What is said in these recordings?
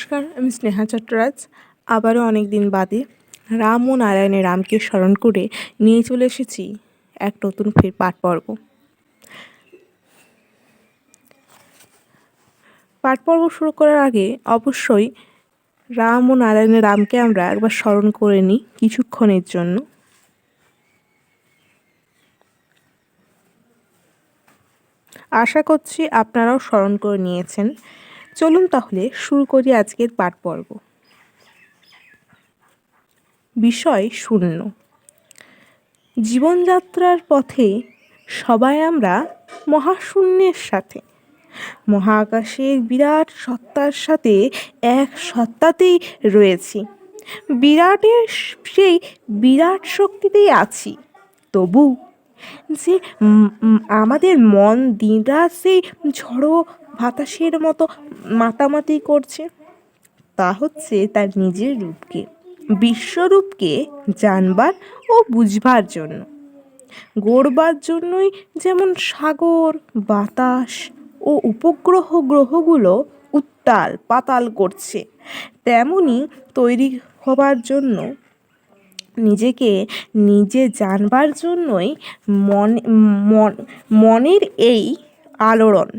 নমস্কার, আমি স্নেহা চট্টরাজ। আবারও অনেক দিন বাদে রাম ও নারায়ণের রামকে স্মরণ করে নিয়ে চলে এসেছি এক নতুন ফের পাঠ পর্ব পাঠ পর্ব শুরু করার আগে অবশ্যই রাম ও নারায়ণের রামকে আমরা একবার স্মরণ করে নিই কিছুক্ষণের জন্য। আশা করছি আপনারাও স্মরণ করে নিয়েছেন। চলুন তাহলে শুরু করি আজকের পাঠ পর্ব। বিষয় শূন্য। জীবনযাত্রার পথে সবাই আমরা মহাশূন্যের সাথে। মহাকাশের বিরাট সত্তার সাথে এক সত্তাতেই রয়েছি। বিরাটের সেই বিরাট শক্তিতেই আছি। তবু যে আমাদের মন দিনরাত সেই ঝড়ো বাতাসের মতো মাতামাতি করছে, তা হচ্ছে তার নিজের রূপকে, বিশ্বরূপকে জানবার ও বুঝবার জন্য। গড়বার জন্যই যেমন সাগর, বাতাস ও উপগ্রহ গ্রহগুলো উত্তাল, পাতাল করছে, তেমনি তৈরি হবার জন্য নিজেকে নিজে জানবার জন্যই মন মনের এই আলোড়ন।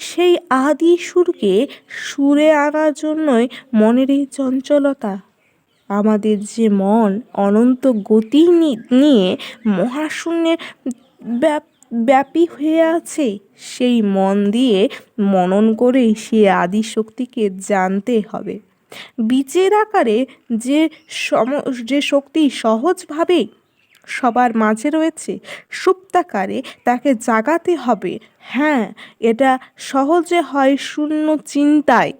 সেই আদি সুরকে সুরে আনার জন্যই মনের এই চঞ্চলতা, আমাদের যে মন অনন্ত গতি নিয়ে মহাশূন্যের ব্যাপী হয়ে আছে, সেই মন দিয়ে মনন করেই সে আদি শক্তিকে জানতে হবে। বীজের আকারে যে সম, যে শক্তি সহজভাবে সবার মাঝে রয়েছে, সুপ্তাকারে তাকে জাগাতে হবে। হ্যাঁ এটা সহজে হয় শূন্য চিন্তায়।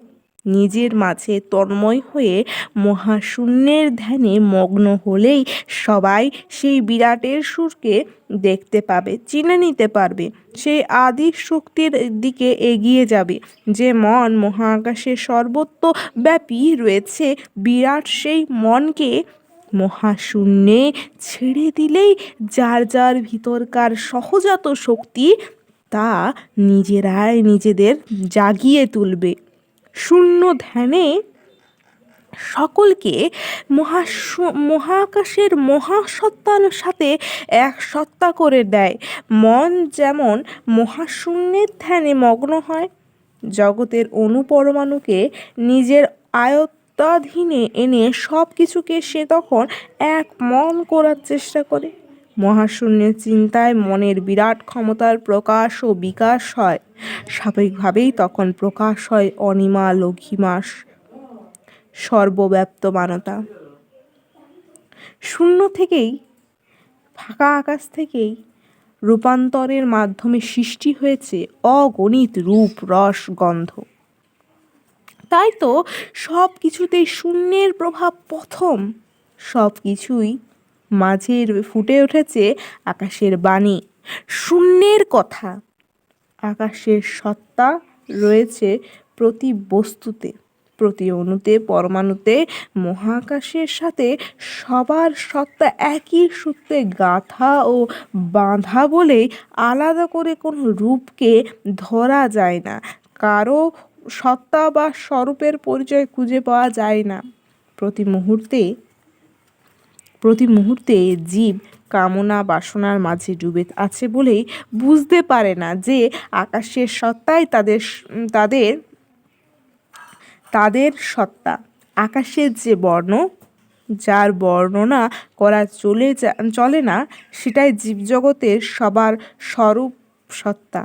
নিজের মাঝে তন্ময় হয়ে মহাশূন্যের ধ্যানে মগ্ন হলেই সবাই সেই বিরাটের সুরকে দেখতে পাবে, চিনে নিতে পারবে। সেই আদি শক্তির দিকে এগিয়ে যাবে। যে মন মহাকাশে সর্বত্র ব্যাপী রয়েছে, বিরাট সেই মনকে মহাশূন্যে ছেড়ে দিলেই যার যার ভিতরকার সহজাত শক্তি তা নিজেরাই নিজেদের জাগিয়ে তুলবে। শূন্য ধ্যানে সকলকে মহা মহাকাশের মহাসত্তার সাথে এক সত্তা করে দেয়। মন যেমন মহাশূন্যের ধ্যানে মগ্ন হয়, জগতের অনুপরমাণুকে নিজের আয়ত্তাধীনে এনে সব কিছুকে সে তখন এক মন করার চেষ্টা করে। মহাশূন্যের চিন্তায় মনের বিরাট ক্ষমতার প্রকাশ ও বিকাশ হয়। স্বাভাবিকভাবেই তখন প্রকাশ হয় অনিমা লঘিমাস সর্বব্যাপ্তমানতা শূন্য থেকেই, ফাঁকা আকাশ থেকেই রূপান্তরের মাধ্যমে সৃষ্টি হয়েছে অগণিত রূপ, রস, গন্ধ। তাই তো সব কিছুতেই শূন্যের প্রভাব প্রথম। সব কিছুই মাঝের ফুটে উঠেছে আকাশের বাণী। শূন্যের কথা। আকাশের সত্তা রয়েছে প্রতি বস্তুতে, প্রতি অণুতে, পরমাণুতে। মহাকাশের সাথে সবার সত্তা একই সূত্রে গাঁথা ও বাঁধা বলে আলাদা করে কোনো রূপকে ধরা যায় না। কারও সত্তা বা স্বরূপের পরিচয় খুঁজে পাওয়া যায় না। প্রতি মুহূর্তে প্রতি মুহূর্তে জীব কামনা বাসনার মাঝে ডুবে আছে বলেই বুঝতে পারে না যে আকাশের সত্তাই তাদের তাদের তাদের সত্তা। আকাশের যে বর্ণ, যার বর্ণনা করা চলে চলে না, সেটাই জীবজগতের সবার স্বরূপ সত্তা।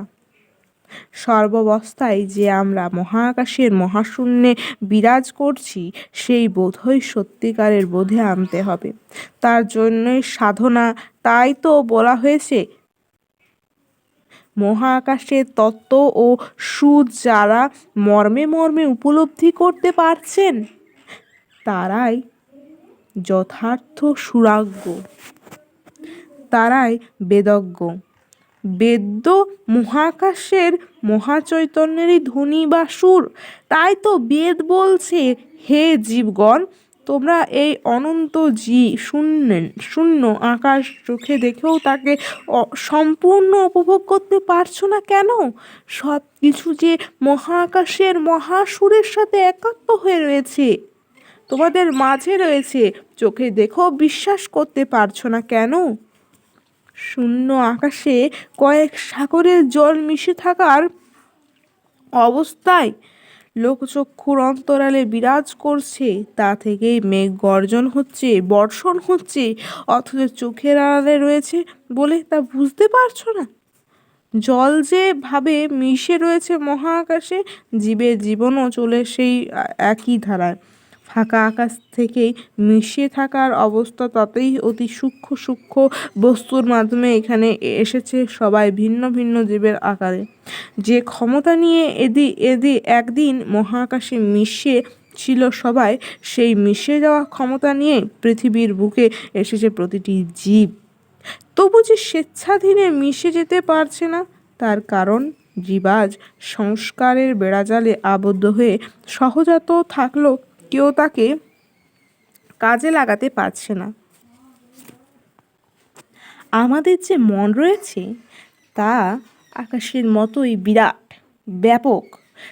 সর্বাবস্থায় যে আমরা মহাকাশের মহাশূন্যে বিরাজ করছি, সেই বোধই সত্যিকারের বোধে আনতে হবে। তার জন্যই সাধনা, তাই তো বলা হয়েছে। মহাকাশের তত্ত্ব ও সুদ যারা মর্মে মর্মে উপলব্ধি করতে পারছেন, তারাই যথার্থ সুরাজ্ঞ। তারাই বেদজ্ঞ। বেদ্য মহাকাশের মহাচৈতন্যেরই ধ্বনি বা সুর। তাই তো বেদ বলছে, হে জীবগণ, তোমরা এই অনন্ত জি শূন্য শূন্য আকাশ চোখে দেখেও তাকে সম্পূর্ণ উপভোগ করতে পারছ না কেন? সব কিছু যে মহাকাশের মহাসুরের সাথে একাত্ম হয়ে রয়েছে, তোমাদের মাঝে রয়েছে। চোখে দেখেও বিশ্বাস করতে পারছ না কেন? শূন্য আকাশে কয়েক সাগরের জল মিশে থাকার অবস্থায় লোকচক্ষুর অন্তরালে বিরাজ করছে। তা থেকেই মেঘ গর্জন হচ্ছে, বর্ষণ হচ্ছে, অথচ চোখের আড়ালে রয়েছে বলে তা বুঝতে পারছ না। জল যে ভাবে মিশে রয়েছে মহাকাশে, জীবের জীবনও চলে সেই একই ধারায়। ফাঁকা আকাশ থেকেই মিশে থাকার অবস্থা ততই অতি সূক্ষ্ম সূক্ষ্ম বস্তুর মাধ্যমে এখানে এসেছে সবাই ভিন্ন ভিন্ন জীবের আকারে। যে ক্ষমতা নিয়ে এদি এদি, একদিন মহাকাশে মিশে ছিল সবাই, সেই মিশে যাওয়া ক্ষমতা নিয়ে পৃথিবীর বুকে এসেছে প্রতিটি জীব। তবু যে স্বেচ্ছাধীনে মিশে যেতে পারছে না, তার কারণ জীবাজ সংস্কারের বেড়াজালে আবদ্ধ হয়ে সহজাত থাকলেও কেউ তাকে কাজে লাগাতে পারছে না। আমাদের যে মন রয়েছে, তা আকাশের মতোই বিরাট, ব্যাপক।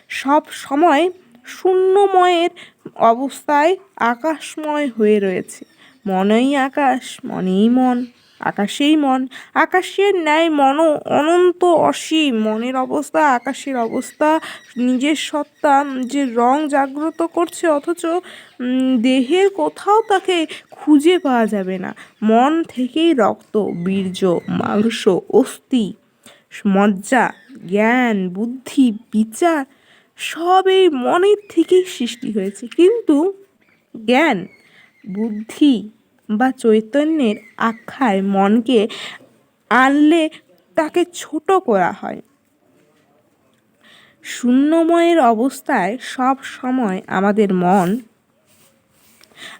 সব সময় শূন্যময়ের অবস্থায় আকাশময় হয়ে রয়েছে। মনেই আকাশ, মনেই মন। আকাশেই মন, আকাশের ন্যায় মনও অনন্ত অসীম। মনের অবস্থা, আকাশের অবস্থা, নিজের সত্তা, যে রং জাগ্রত করছে অথচ দেহের কোথাও তাকে খুঁজে পাওয়া যাবে না। মন থেকেই রক্ত, বীর্য, মাংস, অস্থি, মজ্জা, জ্ঞান, বুদ্ধি, বিচার, সব এই মনের থেকেই সৃষ্টি হয়েছে। কিন্তু জ্ঞান, বুদ্ধি বা চৈতন্যের আখ্যায় মনকে আনলে তাকে ছোট করা হয়। শূন্যময়ের অবস্থায় সব সময় আমাদের মন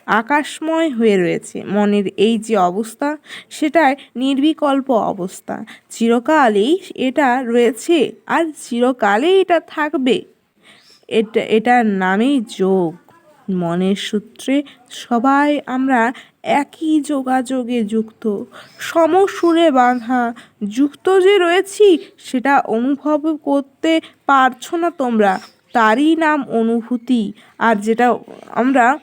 আকাশময় হয়ে রয়েছে। মনের এই যে অবস্থা, সেটাই নির্বিকল্প অবস্থা। চিরকালই এটা রয়েছে আর চিরকালেই এটা থাকবে। এটা, এটার নামেই যোগ। মনের সূত্রে সবাই আমরা একই যোগাযোগে যুক্ত। সমসুরে বাঁধা যুক্ত যে রয়েছি, সেটা অনুভব করতে পারছ না তোমরা। তারই নাম অনুভূতি। আর যেটা আমরা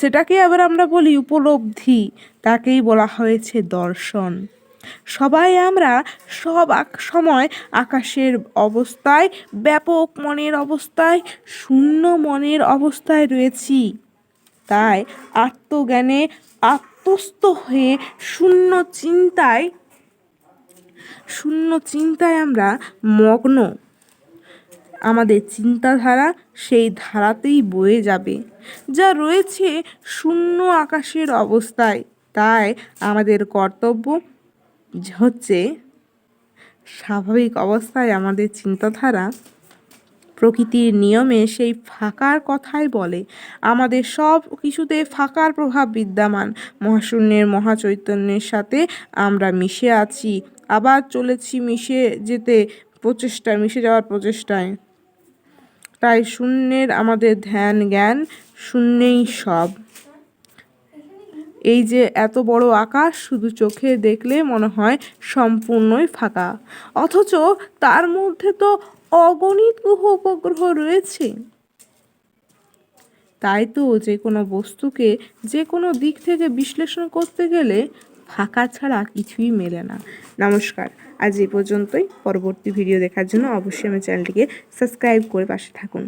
সেটাকে আবার আমরা বলি উপলব্ধি। তাকেই বলা হয়েছে দর্শন। সবাই আমরা সব এক সময় আকাশের অবস্থায়, ব্যাপক মনের অবস্থায়, শূন্য মনের অবস্থায় রয়েছি। তাই আত্মজ্ঞানে আত্মস্থ হয়ে শূন্য চিন্তায় শূন্য চিন্তায় আমরা মগ্ন। আমাদের চিন্তাধারা সেই ধারাতেই বয়ে যাবে, যা রয়েছে শূন্য আকাশের অবস্থায়। তাই আমাদের কর্তব্য হচ্ছে স্বাভাবিক অবস্থায় আমাদের চিন্তাধারা প্রকৃতির নিয়মে সেই ফাঁকার কথাই বলে। আমাদের সব কিছুতে ফাঁকার প্রভাব বিদ্যমান। মহাশূন্যের মহাচৈতন্যের সাথে আমরা মিশে আছি। আবার চলেছি মিশে যেতে, প্রচেষ্টা, মিশে যাওয়ার প্রচেষ্টায়। তাই শূন্যের আমাদের ধ্যান, জ্ঞান শূন্যেই সব। এই যে এত বড় আকাশ, শুধু চোখে দেখলে মনে হয় সম্পূর্ণই ফাঁকা। অথচ তার মধ্যে তো অগণিত গ্রহ উপগ্রহ রয়েছে। তাই তো যে কোনো বস্তুকে যে কোনো দিক থেকে বিশ্লেষণ করতে গেলে ফাঁকা ছাড়া কিছুই মেলে না। নমস্কার। আজ এ পর্যন্তই। পরবর্তী ভিডিও দেখার জন্য অবশ্যই আমার চ্যানেলটিকে সাবস্ক্রাইব করে পাশে থাকুন।